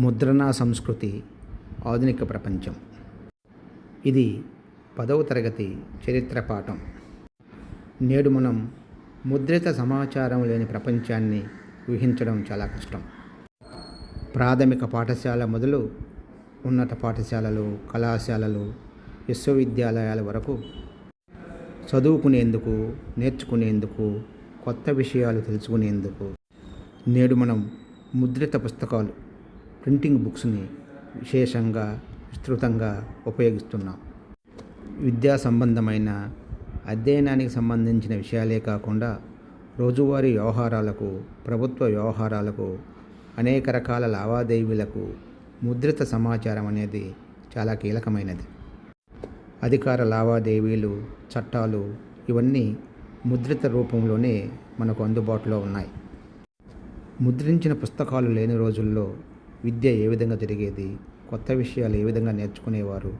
ముద్రణా సంస్కృతి ఆధునిక ప్రపంచం. ఇది పదవ తరగతి చరిత్ర పాఠం. నేడు మనం ముద్రిత సమాచారం లేని ప్రపంచాన్ని ఊహించడం చాలా కష్టం. ప్రాథమిక పాఠశాల మొదలు ఉన్నత పాఠశాలలు కళాశాలలు విశ్వవిద్యాలయాల వరకు చదువుకునేందుకు నేర్చుకునేందుకు కొత్త విషయాలు తెలుసుకునేందుకు నేడు మనం ముద్రిత పుస్తకాలు ప్రింటింగ్ బుక్స్ని విశేషంగా విస్తృతంగా ఉపయోగిస్తున్నాం. విద్యా సంబంధమైన అధ్యయనానికి సంబంధించిన విషయాలే కాకుండా రోజువారీ వ్యవహారాలకు ప్రభుత్వ వ్యవహారాలకు అనేక రకాల లావాదేవీలకు ముద్రిత సమాచారం అనేది చాలా కీలకమైనది. అధికార లావాదేవీలు చట్టాలు ఇవన్నీ ముద్రిత రూపంలోనే మనకు అందుబాటులో ఉన్నాయి. ముద్రించిన పుస్తకాలు లేని రోజుల్లో విద్య ఏ విధంగా జరిగేది కొత్త విషయాలు ఏ విధంగా నేర్చుకునేవారు?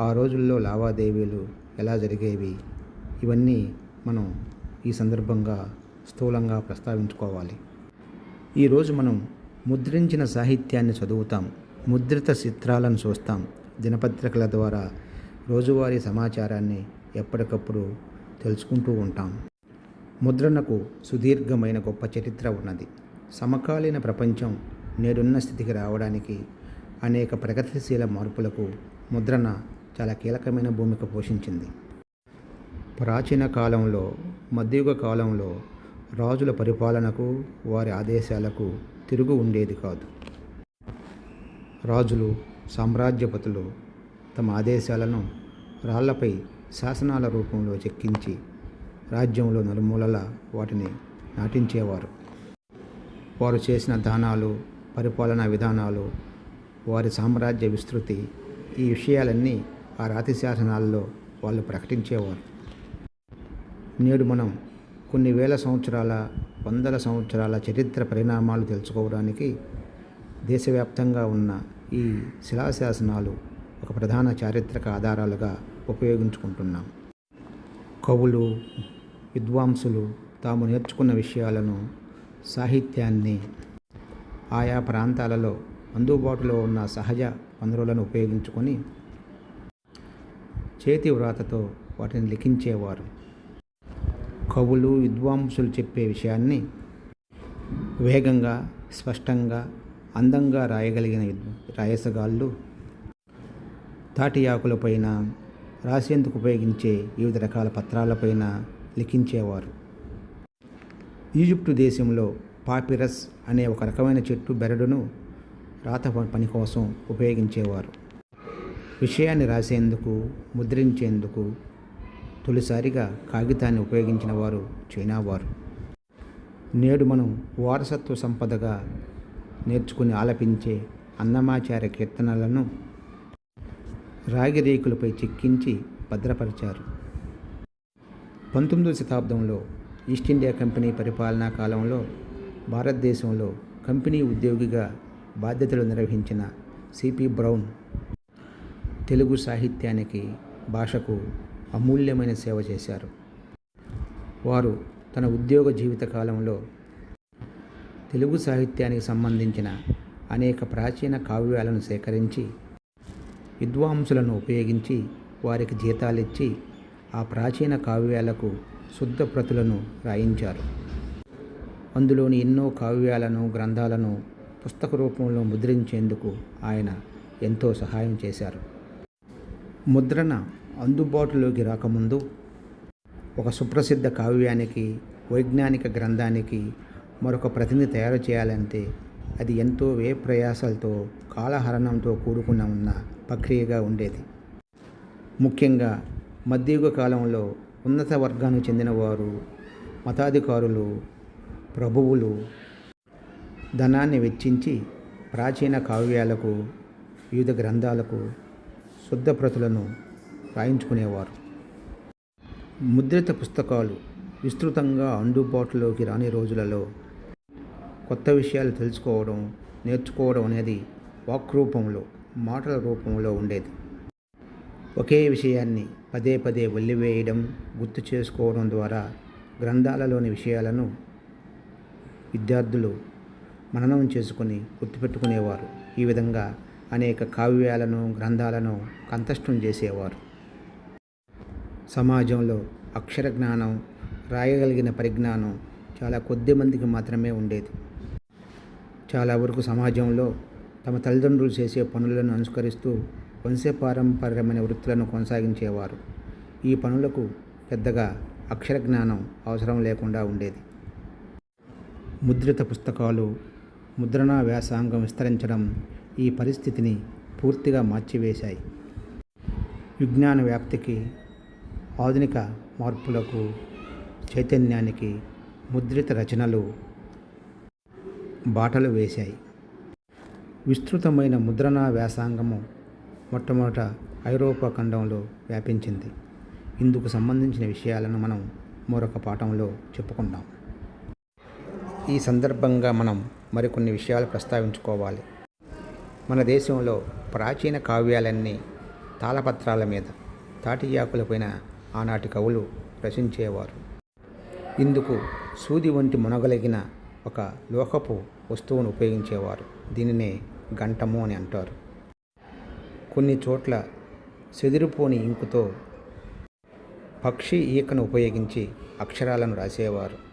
ఆ రోజుల్లో లావాదేవీలు ఎలా జరిగేవి? ఇవన్నీ మనం ఈ సందర్భంగా స్థూలంగా ప్రస్తావించుకోవాలి. ఈరోజు మనం ముద్రించిన సాహిత్యాన్ని చదువుతాం. ముద్రిత చిత్రాలను చూస్తాం. దినపత్రికల ద్వారా రోజువారీ సమాచారాన్ని ఎప్పటికప్పుడు తెలుసుకుంటూ ఉంటాం. ముద్రణకు సుదీర్ఘమైన గొప్ప చరిత్ర ఉన్నది. సమకాలీన ప్రపంచం నేడున్న స్థితికి రావడానికి అనేక ప్రగతిశీల మార్పులకు ముద్రణ చాలా కీలకమైన భూమిక పోషించింది. ప్రాచీన కాలంలో మధ్యయుగ కాలంలో రాజుల పరిపాలనకు వారి ఆదేశాలకు తిరుగు ఉండేది కాదు. రాజులు సామ్రాజ్యపతులు తమ ఆదేశాలను రాళ్ళపై శాసనాల రూపంలో చెక్కించి రాజ్యంలో నలుమూలల వాటిని నాటించేవారు. వారు చేసిన దానాలు పరిపాలనా విధానాలు వారి సామ్రాజ్య విస్తృతి ఈ విషయాలన్నీ ఆ రాతి శాసనాల్లో వాళ్ళు ప్రకటించేవారు. నేడు మనం కొన్ని వేల సంవత్సరాల వందల సంవత్సరాల చరిత్ర పరిణామాలు తెలుసుకోవడానికి దేశవ్యాప్తంగా ఉన్న ఈ శిలాశాసనాలు ఒక ప్రధాన చారిత్రక ఆధారాలుగా ఉపయోగించుకుంటున్నాం. కవులు విద్వాంసులు తాము నేర్చుకున్న విషయాలను సాహిత్యాన్ని ఆయా ప్రాంతాలలో అందుబాటులో ఉన్న సహజ వనరులను ఉపయోగించుకొని చేతి వ్రాతతో వాటిని లిఖించేవారు. కవులు విద్వాంసులు చెప్పే విషయాన్ని వేగంగా స్పష్టంగా అందంగా రాయగలిగిన రాయసగాళ్ళు తాటి ఆకులపైన రాసేందుకు ఉపయోగించే వివిధ రకాల పత్రాలపైన లిఖించేవారు. ఈజిప్టు దేశంలో పాపిరస్ అనే ఒక రకమైన చెట్టు బెరడును రాత పని కోసం ఉపయోగించేవారు. విషయాన్ని రాసేందుకు ముద్రించేందుకు తొలిసారిగా కాగితాన్ని ఉపయోగించిన వారు చైనా వారు నేడు మనం వారసత్వ సంపదగా నేర్చుకుని ఆలపించే అన్నమాచార్య కీర్తనలను రాగి రేకులపై చెక్కించి భద్రపరిచారు. పంతొమ్మిదవ శతాబ్దంలో ఈస్ట్ ఇండియా కంపెనీ పరిపాలనా కాలంలో భారతదేశంలో కంపెనీ ఉద్యోగిగా బాధ్యతలు నిర్వహించిన సిపి బ్రౌన్ తెలుగు సాహిత్యానికి భాషకు అమూల్యమైన సేవ చేశారు. వారు తన ఉద్యోగ జీవిత కాలంలో తెలుగు సాహిత్యానికి సంబంధించిన అనేక ప్రాచీన కావ్యాలను సేకరించి విద్వాంసులను ఉపయోగించి వారికి జీతాలిచ్చి ఆ ప్రాచీన కావ్యాలకు శుద్ధ ప్రతులను రాయించారు. అందులోని ఎన్నో కావ్యాలను గ్రంథాలను పుస్తక రూపంలో ముద్రించేందుకు ఆయన ఎంతో సహాయం చేశారు. ముద్రణ అందుబాటులోకి రాకముందు ఒక సుప్రసిద్ధ కావ్యానికి వైజ్ఞానిక గ్రంథానికి మరొక ప్రతిని తయారు చేయాలంటే అది ఎంతో వే ప్రయాసాలతో కాలహరణంతో కూడుకున్న ఉన్న ప్రక్రియగా ఉండేది. ముఖ్యంగా మధ్యయుగ కాలంలో ఉన్నత వర్గానికి చెందినవారు మతాధికారులు ప్రభువులు ధనాన్ని వెచ్చించి ప్రాచీన కావ్యాలకు వివిధ గ్రంథాలకు శుద్ధప్రతులను రాయించుకునేవారు. ముద్రిత పుస్తకాలు విస్తృతంగా అందుబాటులోకి రాని రోజులలో కొత్త విషయాలు తెలుసుకోవడం నేర్చుకోవడం అనేది వాక్ రూపంలో మాటల రూపంలో ఉండేది. ఒకే విషయాన్ని పదే పదే వల్లివేయడం గుర్తు చేసుకోవడం ద్వారా గ్రంథాలలోని విషయాలను విద్యార్థులు మననం చేసుకుని గుర్తుపెట్టుకునేవారు. ఈ విధంగా అనేక కావ్యాలను గ్రంథాలను కంఠస్థం చేసేవారు. సమాజంలో అక్షర జ్ఞానం రాయగలిగిన పరిజ్ఞానం చాలా కొద్ది మందికి మాత్రమే ఉండేది. చాలా వరకు సమాజంలో తమ తల్లిదండ్రులు చేసే పనులను అనుసరిస్తూ వంశపారంపర్యమైన వృత్తులను కొనసాగించేవారు. ఈ పనులకు పెద్దగా అక్షర జ్ఞానం అవసరం లేకుండా ఉండేది. ముద్రిత పుస్తకాలు ముద్రణా వ్యాసాంగం విస్తరించడం ఈ పరిస్థితిని పూర్తిగా మార్చివేశాయి. విజ్ఞాన వ్యాప్తికి ఆధునిక మార్పులకు చైతన్యానికి ముద్రిత రచనలు బాటలు వేశాయి. విస్తృతమైన ముద్రణా వ్యాసాంగము మొట్టమొదట ఐరోపా ఖండంలో వ్యాపించింది. ఇందుకు సంబంధించిన విషయాలను మనం మరొక పాఠంలో చెప్పుకుందాం. ఈ సందర్భంగా మనం మరికొన్ని విషయాలు ప్రస్తావించుకోవాలి. మన దేశంలో ప్రాచీన కావ్యాలన్నీ తాళపత్రాల మీద తాటియాకులపైన ఆనాటి కవులు రచించేవారు. ఇందుకు సూది వంటి మునగలిగిన ఒక లోహపు వస్తువును ఉపయోగించేవారు. దీనినే గంటము అని అంటారు. కొన్ని చోట్ల చెదిరిపోని ఇంకుతో పక్షి ఈకను ఉపయోగించి అక్షరాలను రాసేవారు.